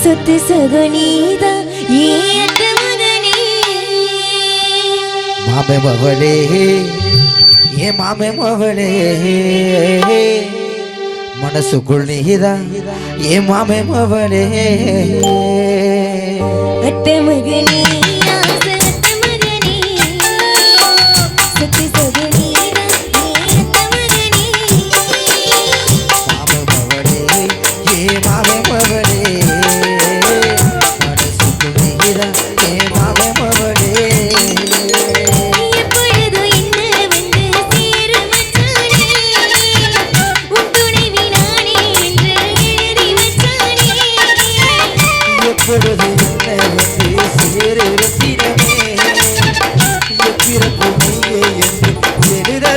சுத்து சுகுநீதா ஏத்து மகனே மாமே மகளே ஏ மாமே மகளே. மனசுக்குள் நீதா ஏ மாமே மகளே. அத்த மகனே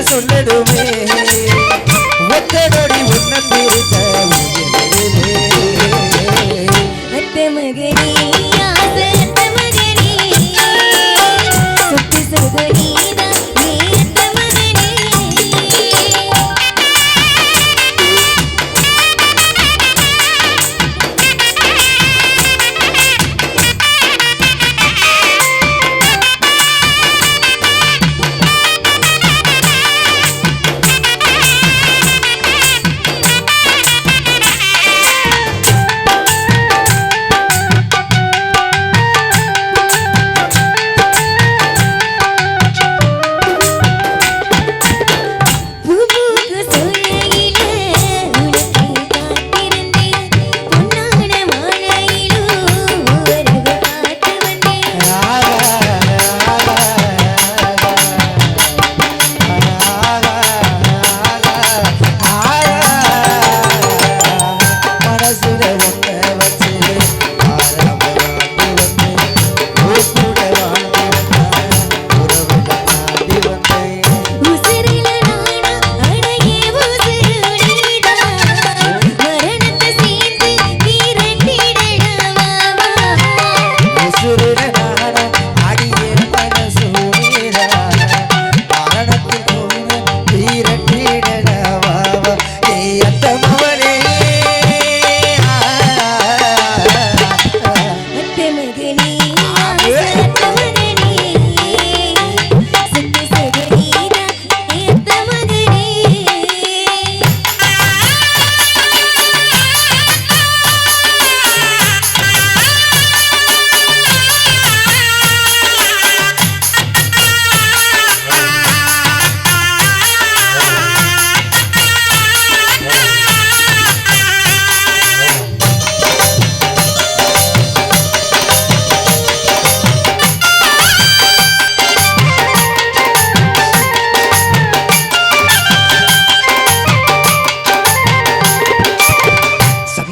சொல்லிடுமே ஒத்த நொடி உன்ன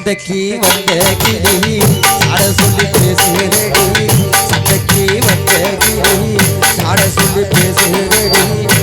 சண்டைக்கு வந்த கிளி அட சொல்லி பேசுகிறடி சண்டைக்கு வந்த கிளி அட சொல்லி பேசுகிறடி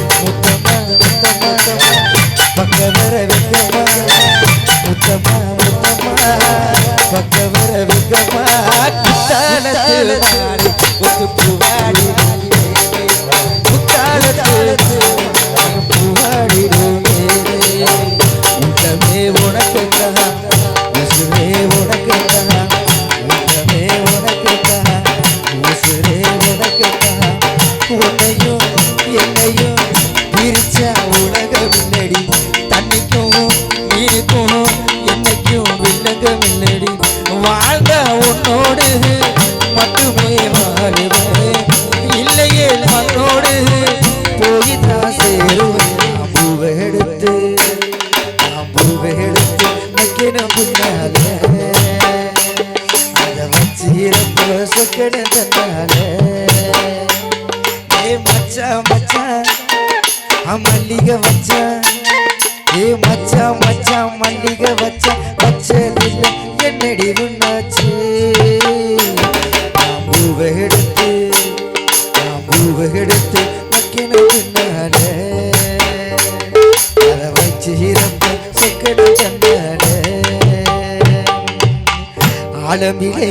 ஏ மச்சா மச்சா மல்லிகை வச்சா வச்சதில்ல. என்னடி உண்ணாச்சு? நான் பூவை எடுத்து நான் பூவை எடுத்து மக்கின பின்னானே அதை வச்சு இறப்ப சொக்கட தந்தானே ஆழமிலை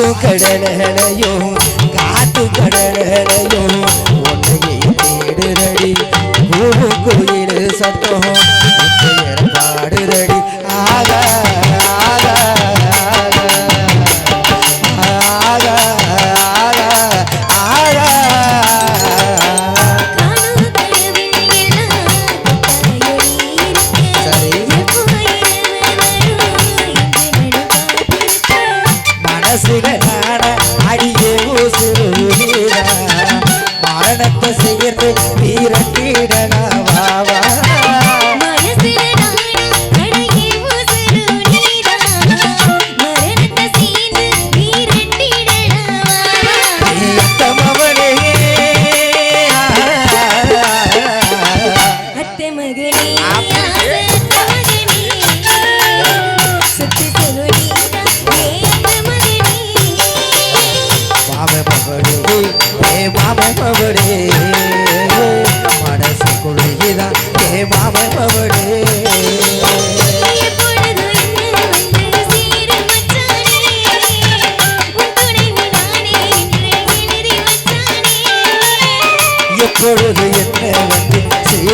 காத்து கடல் ஹனையோ காத்து கடல் ஹனையோ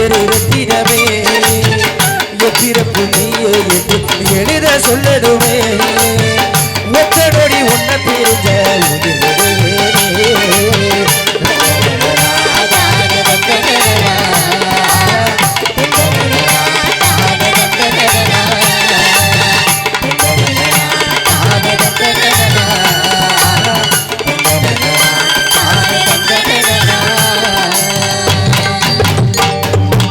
திருத்தினமே எப்பிறப்பு நீயே என்று எளித சொல்லதோ